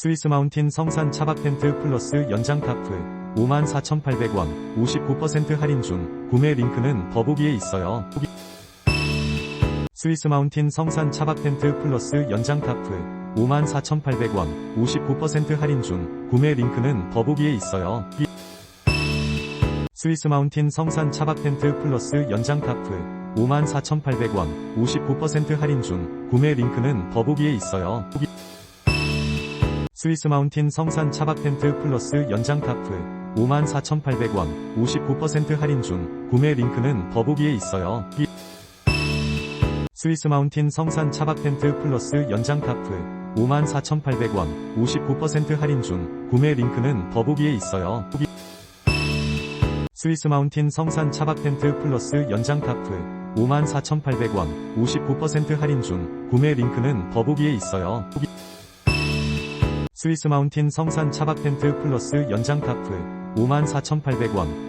스위스 마운틴 성산 차박 텐트 플러스 연장 타프 54,800원 59% 할인 중 구매 링크는 더보기에 있어요. 스위스 마운틴 성산 차박 텐트 플러스 연장 타프 54,800원 59% 할인 중 구매 링크는 더보기에 있어요. 스위스 마운틴 성산 차박 텐트 플러스 연장 타프 54,800원 59% 할인 중 구매 링크는 더보기에 있어요. 스위스 마운틴 성산 차박 텐트 플러스 연장 타프 54,800원 59% 할인 중 구매 링크는 더보기에 있어요. 스위스 마운틴 성산 차박 텐트 플러스 연장 타프 54,800원 59% 할인 중 구매 링크는 더보기에 있어요. 스위스 마운틴 성산 차박 텐트 플러스 연장 타프 54,800원 59% 할인 중 구매 링크는 더보기에 있어요. 스위스 마운틴 성산 차박 텐트 플러스 연장 타프 54,800원